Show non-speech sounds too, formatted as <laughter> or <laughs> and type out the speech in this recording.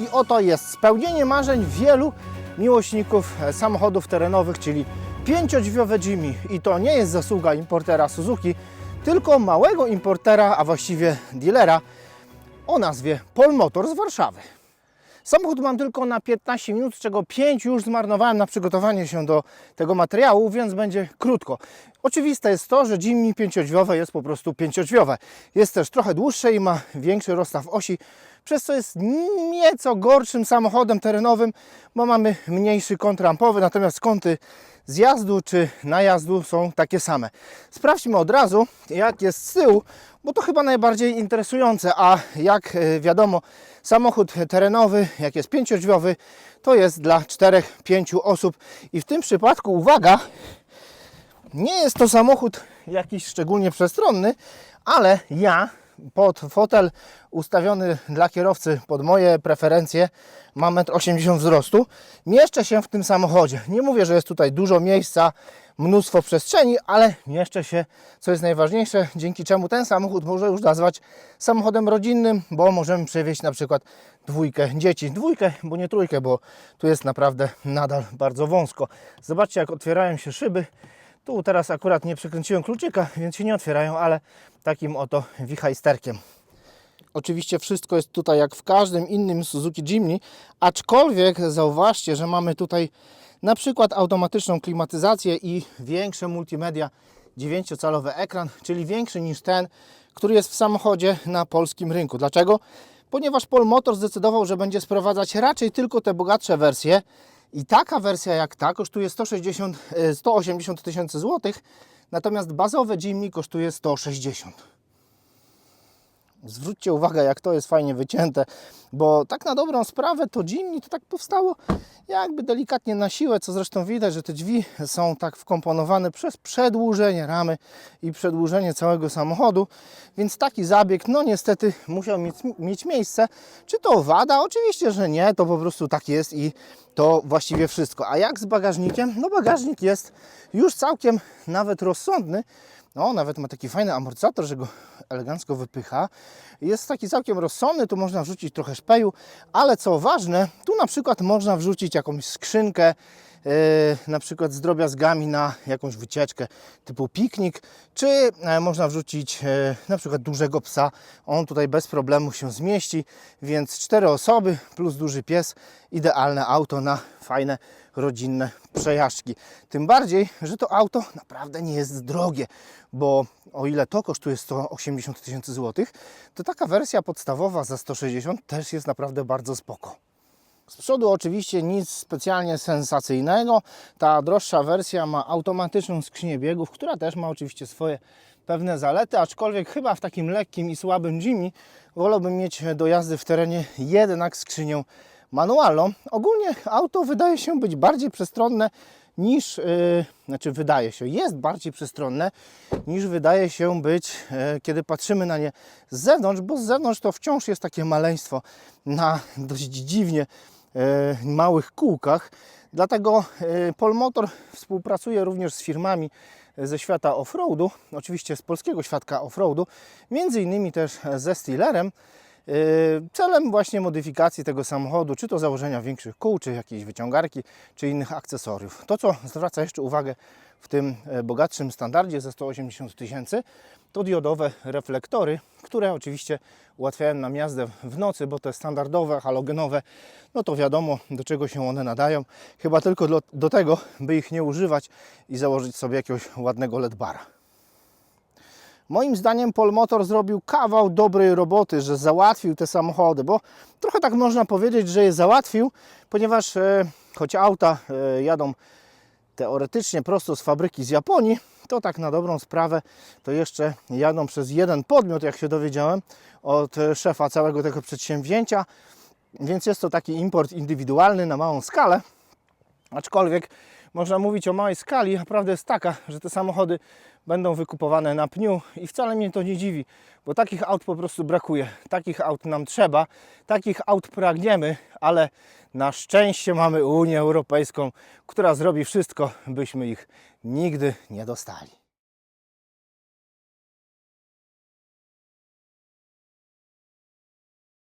I oto jest spełnienie marzeń wielu miłośników samochodów terenowych, czyli pięciodźwiowe Jimmy. I to nie jest zasługa importera Suzuki, tylko małego importera, a właściwie dealera o nazwie Polmotor z Warszawy. Samochód mam tylko na 15 minut, z czego 5 już zmarnowałem na przygotowanie się do tego materiału, więc będzie krótko. Oczywiste jest to, że Jimny pięciodźwiowe jest po prostu pięciodźwiowe. Jest też trochę dłuższe i ma większy rozstaw osi, przez co jest nieco gorszym samochodem terenowym, bo mamy mniejszy kąt rampowy, natomiast kąty zjazdu czy najazdu są takie same. Sprawdźmy od razu, jak jest z tyłu, bo to chyba najbardziej interesujące, a jak e, wiadomo, samochód terenowy, jak jest pięciodźwiowy, to jest dla 4-5 osób i w tym przypadku, uwaga, nie jest to samochód jakiś szczególnie przestronny, ale ja pod fotel ustawiony dla kierowcy pod moje preferencje mam 1,80 m wzrostu. Mieszczę się w tym samochodzie. Nie mówię, że jest tutaj dużo miejsca, mnóstwo przestrzeni, ale mieszczę się, co jest najważniejsze, dzięki czemu ten samochód może już nazwać samochodem rodzinnym, bo możemy przewieźć na przykład dwójkę dzieci. Dwójkę, bo nie trójkę, bo tu jest naprawdę nadal bardzo wąsko. Zobaczcie, jak otwierają się szyby. Tu teraz akurat nie przekręciłem kluczyka, <laughs> więc się nie otwierają, ale takim oto wichajsterkiem. Oczywiście wszystko jest tutaj jak w każdym innym Suzuki Jimny, aczkolwiek zauważcie, że mamy tutaj na przykład automatyczną klimatyzację i większe multimedia, 9-calowy ekran, czyli większy niż ten, który jest w samochodzie na polskim rynku. Dlaczego? Ponieważ Paul Motor zdecydował, że będzie sprowadzać raczej tylko te bogatsze wersje i taka wersja jak ta kosztuje 160, e, 180 tysięcy złotych, natomiast bazowe Jimny kosztuje 160. Zwróćcie uwagę, jak to jest fajnie wycięte, bo tak na dobrą sprawę to Jimny to tak powstało jakby delikatnie na siłę, co zresztą widać, że te drzwi są tak wkomponowane przez przedłużenie ramy i przedłużenie całego samochodu, więc taki zabieg, no niestety musiał mieć, mieć miejsce. Czy to wada? Oczywiście, że nie, to po prostu tak jest i to właściwie wszystko. A jak z bagażnikiem? No bagażnik jest już całkiem nawet rozsądny, no, nawet ma taki fajny amortyzator, że go <laughs> elegancko wypycha. Jest taki całkiem rozsądny, tu można wrzucić trochę szpeju, ale co ważne, tu na przykład można wrzucić jakąś skrzynkę, na przykład z drobiazgami na jakąś wycieczkę typu piknik, czy e, można wrzucić e, na przykład dużego psa. On tutaj bez problemu się zmieści, więc cztery osoby plus duży pies, idealne auto na fajne rodzinne przejażdżki. Tym bardziej, że to auto naprawdę nie jest drogie, bo o ile to kosztuje 180 tysięcy złotych, to taka wersja podstawowa za 160 też jest naprawdę bardzo spoko. Z przodu oczywiście nic specjalnie sensacyjnego. Ta droższa wersja ma automatyczną skrzynię biegów, która też ma oczywiście swoje pewne zalety, aczkolwiek chyba w takim lekkim i słabym Jimmy wolałbym mieć do jazdy w terenie jednak skrzynię manualną. Ogólnie auto wydaje się być bardziej przestronne niż, yy, znaczy wydaje się, jest bardziej przestronne niż wydaje się być, yy, kiedy patrzymy na nie z zewnątrz, bo z zewnątrz to wciąż jest takie maleństwo na dość dziwnie małych kółkach. Dlatego yy, Polmotor współpracuje również z firmami ze świata offroadu, oczywiście z polskiego świadka offroadu, między innymi też ze Steelerem, celem właśnie modyfikacji tego samochodu, czy to założenia większych kół, czy jakiejś wyciągarki, czy innych akcesoriów. To, co zwraca jeszcze uwagę w tym e, bogatszym standardzie ze 180 tysięcy, to diodowe reflektory, które oczywiście ułatwiają nam jazdę w nocy, bo te standardowe, halogenowe, no to wiadomo do czego się one nadają. Chyba tylko do, do tego, by ich nie używać i założyć sobie jakiegoś ładnego LED bara. Moim zdaniem Paul Motor zrobił kawał dobrej roboty, że załatwił te samochody, bo trochę tak można powiedzieć, że je załatwił, ponieważ e, choć auta e, jadą teoretycznie prosto z fabryki z Japonii, to tak na dobrą sprawę to jeszcze jadą przez jeden podmiot, jak się dowiedziałem, od e, szefa całego tego przedsięwzięcia, więc jest to taki import indywidualny na małą skalę, aczkolwiek można mówić o małej skali, a prawda jest taka, że te samochody będą wykupowane na pniu i wcale mnie to nie dziwi, bo takich aut po prostu brakuje. Takich aut nam trzeba, takich aut pragniemy, ale na szczęście mamy Unię Europejską, która zrobi wszystko, byśmy ich nigdy nie dostali.